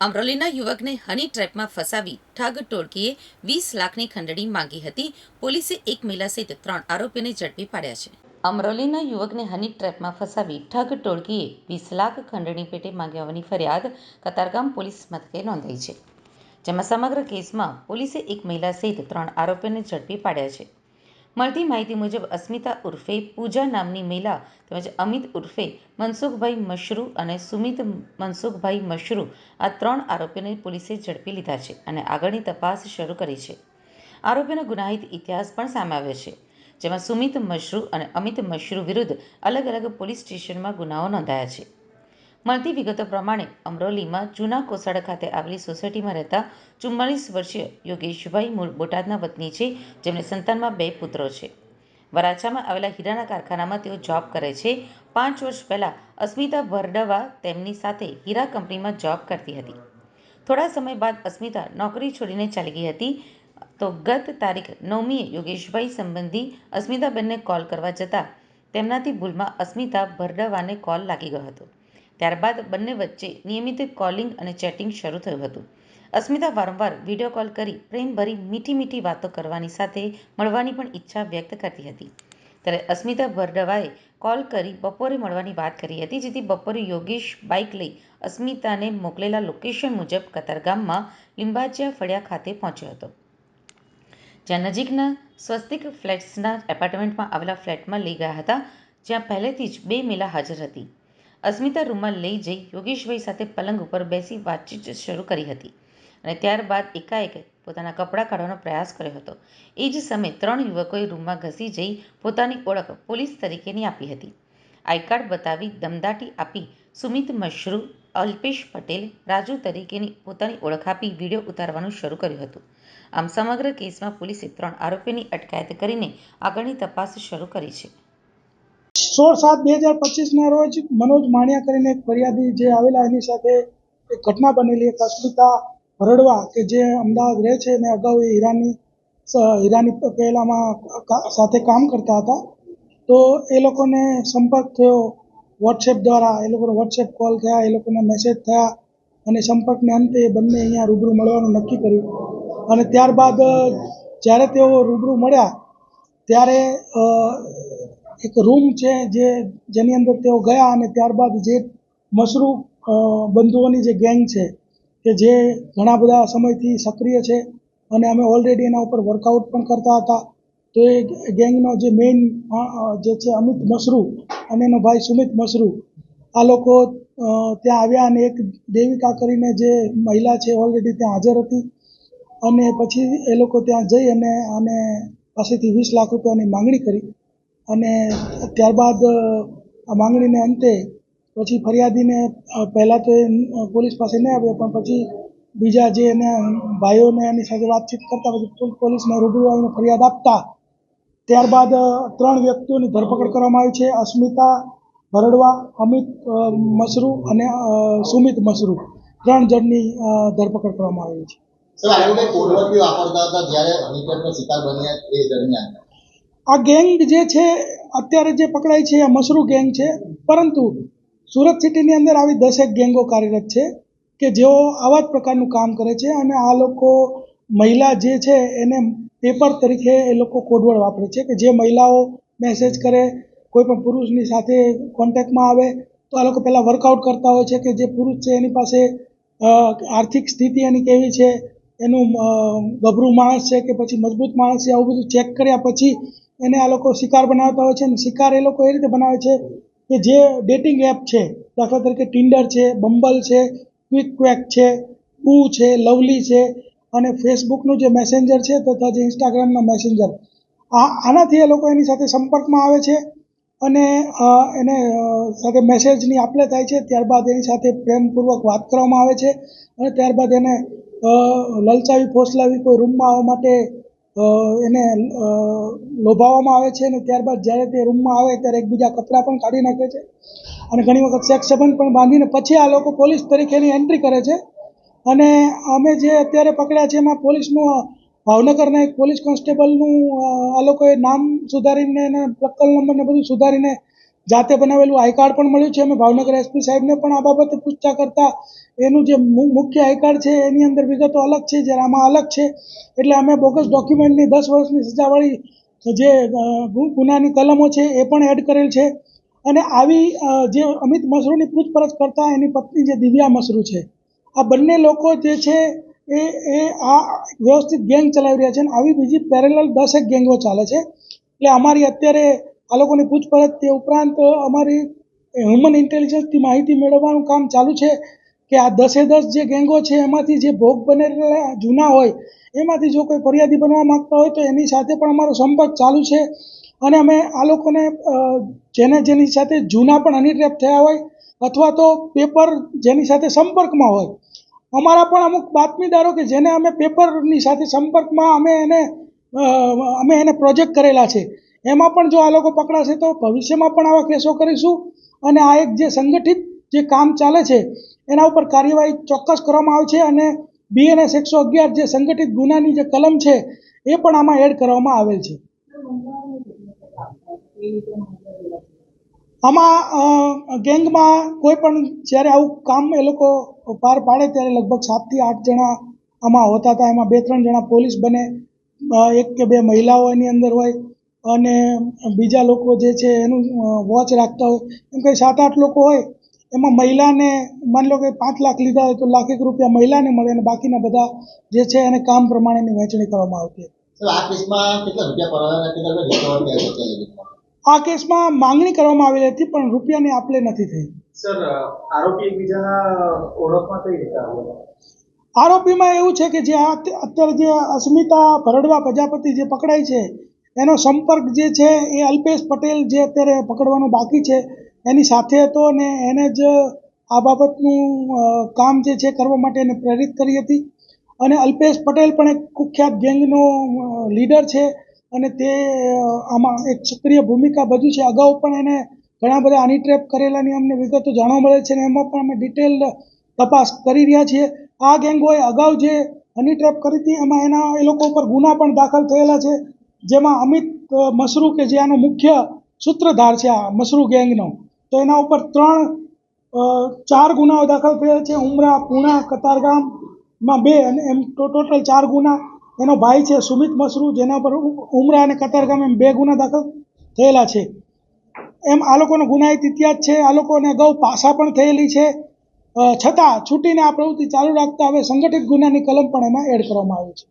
અમરોલીના યુવકને હની ટ્રેપમાં ફસાવી ઠગ ટોળકીએ વીસ લાખની ખંડણી માંગી હતી. પોલીસે એક મહિલા સહિત ત્રણ આરોપીને ઝડપી પાડ્યા છે. અમરોલીના યુવકને હની ટ્રેપમાં ફસાવી ઠગ ટોળકીએ વીસ લાખ ખંડણી પેટે માંગ્યા હોવાની ફરિયાદ કતારગામ પોલીસ મથકે નોંધાઈ છે. જેમાં સમગ્ર કેસમાં પોલીસે એક મહિલા સહિત ત્રણ આરોપીને ઝડપી પાડ્યા છે. મળતી માહિતી મુજબ અસ્મિતા ઉર્ફે પૂજા નામની મહિલા તેમજ અમિત ઉર્ફે મનસુખભાઈ મશરૂ અને સુમિત મનસુખભાઈ મશરૂ આ ત્રણ આરોપીઓને પોલીસે ઝડપી લીધા છે અને આગળની તપાસ શરૂ કરી છે. આરોપીનો ગુનાહિત ઇતિહાસ પણ સામે આવ્યો છે, જેમાં સુમિત મશરૂ અને અમિત મશરૂ વિરુદ્ધ અલગ અલગ પોલીસ સ્ટેશનમાં ગુનાઓ નોંધાયા છે. મળતી વિગતો પ્રમાણે અમરોલીમાં જૂના કોસાડા ખાતે આવેલી સોસાયટીમાં રહેતા ચુમ્માલીસ વર્ષીય યોગેશભાઈ મૂળ બોટાદના વતની છે. જેમને સંતાનમાં બે પુત્રો છે. વરાછામાં આવેલા હીરાના કારખાનામાં તેઓ જોબ કરે છે. પાંચ વર્ષ પહેલાં અસ્મિતા ભરડવા તેમની સાથે હીરા કંપનીમાં જોબ કરતી હતી. થોડા સમય બાદ અસ્મિતા નોકરી છોડીને ચાલી ગઈ હતી. તો ગત તારીખ નવમીએ યોગેશભાઈ સંબંધી અસ્મિતાબેનને કોલ કરવા જતાં તેમનાથી ભૂલમાં અસ્મિતા ભરડવાને કોલ લાગી ગયો હતો. ત્યારબાદ બંને વચ્ચે નિયમિત કોલિંગ અને ચેટિંગ શરૂ થયું હતું. અસ્મિતા વારંવાર વીડિયો કોલ કરી પ્રેમભરી મીઠી મીઠી વાતો કરવાની સાથે મળવાની પણ ઈચ્છા વ્યક્ત કરતી હતી. ત્યારે અસ્મિતા ભરડવાએ કોલ કરી બપોરે મળવાની વાત કરી હતી, જેથી બપોરે યોગેશ બાઇક લઈ અસ્મિતાને મોકલેલા લોકેશન મુજબ કતારગામમાં લિંબાચિયા ફળિયા ખાતે પહોંચ્યો હતો. જ્યાં નજીકના સ્વસ્તિક ફ્લેટ્સના એપાર્ટમેન્ટમાં આવેલા ફ્લેટમાં લઈ ગયા હતા, જ્યાં પહેલેથી જ બે મહિલા હાજર હતી. અસ્મિતા રૂમમાં લઈ જઈ યોગેશભાઈ સાથે પલંગ ઉપર બેસી વાતચીત શરૂ કરી હતી અને ત્યારબાદ એકાએક પોતાના કપડાં કાઢવાનો પ્રયાસ કર્યો હતો. એ જ સમયે ત્રણ યુવકોએ રૂમમાં ઘસી જઈ પોતાની ઓળખ પોલીસ તરીકેની આપી હતી. આઈ કાર્ડ બતાવી દમદાટી આપી સુમિત મશરૂ, અલ્પેશ પટેલ, રાજુ તરીકેની પોતાની ઓળખ આપી વીડિયો ઉતારવાનું શરૂ કર્યું હતું. આમ સમગ્ર કેસમાં પોલીસે ત્રણ આરોપીની અટકાયત કરીને આગળની તપાસ શરૂ કરી છે. સોળ સાત બે હજાર પચીસના રોજ મનોજ માણિયા કરીને એક ફરિયાદી જે આવેલા એની સાથે એક ઘટના બનેલી એક અસ્મિતા ભરડવા કે જે અમદાવાદ રહે છે અને અગાઉ એ હીરાની હીરાની પહેલામાં સાથે કામ કરતા હતા. તો એ લોકોને સંપર્ક થયો વોટ્સએપ દ્વારા, એ લોકોને વોટ્સએપ કોલ થયા, એ લોકોને મેસેજ થયા અને સંપર્કને અંતે બંને અહીંયા રૂબરૂ મળવાનું નક્કી કર્યું. અને ત્યારબાદ જ્યારે તેઓ રૂબરૂ મળ્યા, ત્યારે એક રૂમ છે જે, જેની અંદર તેઓ ગયા અને ત્યારબાદ જે મશરૂ બંધુઓની જે ગેંગ છે, કે જે ઘણા બધા સમયથી સક્રિય છે અને અમે ઓલરેડી એના ઉપર વર્કઆઉટ પણ કરતા હતા. તો એ ગેંગનો જે મેઇન જે છે અમિત મશરૂ અને એનો ભાઈ સુમિત મશરૂ, આ લોકો ત્યાં આવ્યા અને એક દેવિકા કરીને જે મહિલા છે ઓલરેડી ત્યાં હાજર હતી. અને પછી એ લોકો ત્યાં જઈ અને આને પાસેથી વીસ લાખ રૂપિયાની માંગણી કરી. અને ત્યારબાદ માંગણીને અંતે પછી ફરિયાદીને પહેલાં તો એ પોલીસ પાસે નહીં આવ્યો, પણ પછી બીજા જે એના ભાઈઓને એની સાથે વાતચીત કરતા પછી પોલીસને રૂબરૂ આવીને ફરિયાદ આપતા. ત્યારબાદ ત્રણ વ્યક્તિઓની ધરપકડ કરવામાં આવી છે. અસ્મિતા ભરડવા, અમિત મસરૂ અને સુમિત મસરૂ. ત્રણ જણની ધરપકડ કરવામાં આવી છે. સર, આ લોકો કોડવર્કી વાપરતા હતા? જ્યારે હનીટ્રેપનો શિકાર બન્યા એ દરમિયાન? આ ગેંગ જે છે, અત્યારે જે પકડાય છે એ મશરૂ ગેંગ છે, પરંતુ સુરત સિટીની અંદર આવી દસેક ગેંગો કાર્યરત છે કે જેઓ આવા જ પ્રકારનું કામ કરે છે અને આ લોકો મહિલા જે છે, એને પેપર તરીકે એ લોકો કોડવર્ડ વાપરે છે કે જે મહિલાઓ મેસેજ કરે, કોઈ પણ પુરુષની સાથે કોન્ટેક્ટમાં આવે, તો આ લોકો પહેલાં વર્કઆઉટ કરતા હોય છે કે જે પુરુષ છે, એની પાસે આર્થિક સ્થિતિ એની કેવી છે, એનું ગભરું માણસ છે કે પછી મજબૂત માણસ છે, આવું બધું ચેક કર્યા પછી એને આ લોકો શિકાર બનાવતા હોય છે અને શિકાર એ લોકો એ રીતે બનાવે છે કે જે ડેટિંગ એપ છે, દાખલા તરીકે ટિન્ડર છે બંબલ છે ક્વિક ક્વેક છે કુ છે લવલી છે અને ફેસબુકનું જે મેસેન્જર છે તથા જે ઇન્સ્ટાગ્રામના મેસેન્જર આ, આનાથી એ લોકો એની સાથે સંપર્કમાં આવે છે અને એને સાથે મેસેજની આપલે થાય છે, ત્યારબાદ એની સાથે પ્રેમપૂર્વક વાત કરવામાં આવે છે અને ત્યારબાદ એને લલચાવી, ફોસલાવી કોઈ રૂમમાં આવવા માટે એને લોભાવવામાં આવે છે અને ત્યારબાદ જ્યારે તે રૂમમાં આવે ત્યારે એકબીજા કપડાં પણ કાઢી નાખે છે. અને ઘણી વખત સેક્સ સંબંધ પણ બાંધીને પછી આ લોકો પોલીસ તરીકેની એન્ટ્રી કરે છે. અને અમે જે અત્યારે પકડ્યા છે એમાં પોલીસનું, ભાવનગરના એક પોલીસ કોન્સ્ટેબલનું આ લોકોએ નામ સુધારીને એને પ્રકલ નંબર ને બધું સુધારીને જાતે બનાવેલું આઈ કાર્ડ પણ મળ્યું છે. અમે ભાવનગર એસપી સાહેબને પણ આ બાબતે પૂછતા કરતા એનું જે મુખ્ય આઈ કાર્ડ છે, એની અંદર વિગતો અલગ છે, જ્યારે આમાં અલગ છે. એટલે અમે બોગસ ડોક્યુમેન્ટની દસ વર્ષની સજાવાળી જે ગુનાની કલમો છે, એ પણ એડ કરેલ છે. અને આવી જે અમિત મસરૂની પૂછપરછ કરતા એની પત્ની જે દિવ્યા મસરૂ છે. આ બંને લોકો જે છે, એ એ આ વ્યવસ્થિત ગેંગ ચલાવી રહ્યા છે અને આવી બીજી પેરેલલ દસેક ગેંગો ચાલે છે. એટલે અમારી અત્યારે આ લોકોની પૂછપરછ તે ઉપરાંત અમારી હ્યુમન ઇન્ટેલિજન્સથી માહિતી મેળવવાનું કામ ચાલુ છે કે આ દસે દસ જે ગેંગો છે, એમાંથી જે ભોગ બનેલા જૂના હોય, એમાંથી જો કોઈ ફરિયાદી બનવા માગતા હોય તો એની સાથે પણ અમારો સંપર્ક ચાલુ છે. અને અમે આ લોકોને જેને, જેની સાથે જૂના પણ હનીટ્રેપ થયા હોય અથવા તો પેપર જેની સાથે સંપર્કમાં હોય, અમારા પણ અમુક બાતમીદારો કે જેને અમે પેપરની સાથે સંપર્કમાં અમે એને અમે એને પ્રોજેક્ટ કરેલા છે. એમાં પણ જો આ લોકો પકડાશે તો ભવિષ્યમાં પણ આવા કેસો કરીશું. અને આ એક જે સંગઠિત જે કામ ચાલે છે, એના ઉપર કાર્યવાહી ચોક્કસ કરવામાં આવે છે અને બીએનએસ એકસો અગિયાર જે સંગઠિત ગુનાની જે કલમ છે, એ પણ આમાં એડ કરવામાં આવેલ છે. આમાં ગેંગમાં કોઈ પણ જ્યારે આવું કામ એ લોકો પાર પાડે ત્યારે લગભગ સાતથી આઠ જણા આમાં હોતા હતા. એમાં બે ત્રણ જણા પોલીસ બને એક કે બે મહિલાઓ એની અંદર હોય. અને બીજા લોકો જે છે એનું વોચ રાખતા હોય. એમ કંઈ સાત આઠ લોકો હોય એમાં મહિલાને માની લો કે પાંચ લાખ લીધા હોય તો લાખ એક રૂપિયા મહિલાને મળે અને બાકીના બધા જે છે એને કામ પ્રમાણેની વહેંચણી કરવામાં આવતી કેસમાં? આ કેસમાં માંગણી કરવામાં આવેલી હતી પણ રૂપિયાની આપલે નથી થઈ. સર આરોપી એકબીજાના ઓળખમાં કઈ રીતે આરોપીમાં એવું છે કે જે અત્યારે જે અસ્મિતા ભરડવા પ્રજાપતિ જે પકડાય છે એનો સંપર્ક જે છે એ અલ્પેશ પટેલ જે અત્યારે પકડવાનો બાકી છે, એની સાથે હતો અને એને જ આ બાબતનું કામ જે છે કરવા માટે એને પ્રેરિત કરી હતી. અને અલ્પેશ પટેલ પણ એક કુખ્યાત ગેંગનો લીડર છે અને તે આમાં એક સક્રિય ભૂમિકા ભજવી છે. અગાઉ પણ એને ઘણા બધા આની ટ્રેપ કરેલાની અમને વિગતો જાણવા મળે છે અને એમાં પણ અમે ડિટેલ તપાસ કરી રહ્યા છીએ. આ ગેંગોએ અગાઉ જે હની ટ્રેપ કરી હતી, એમાં એના, એ લોકો ઉપર ગુના પણ દાખલ થયેલા છે. જેમાં અમિત મશરૂ કે જે આનો મુખ્ય સૂત્રધાર છે આ મસરૂ ગેંગનો, તો એના ઉપર ત્રણ ચાર ગુનાઓ દાખલ થયેલા છે. ઉમરા, પૂણા, કતારગામમાં બે અને એમ ટોટલ ચાર ગુના. એનો ભાઈ છે સુમિત મસરૂ, જેના પર ઉમરા અને કતારગામ એમ બે ગુના દાખલ થયેલા છે. એમ આ લોકોનો ગુનાહિત ઇતિહાસ છે. આ લોકોને અગાઉ પાસા પણ થયેલી છે. છતાં છૂટીને આ પ્રવૃત્તિ ચાલુ રાખતા હવે સંગઠિત ગુનાની કલમ પણ એમાં એડ કરવામાં આવી છે.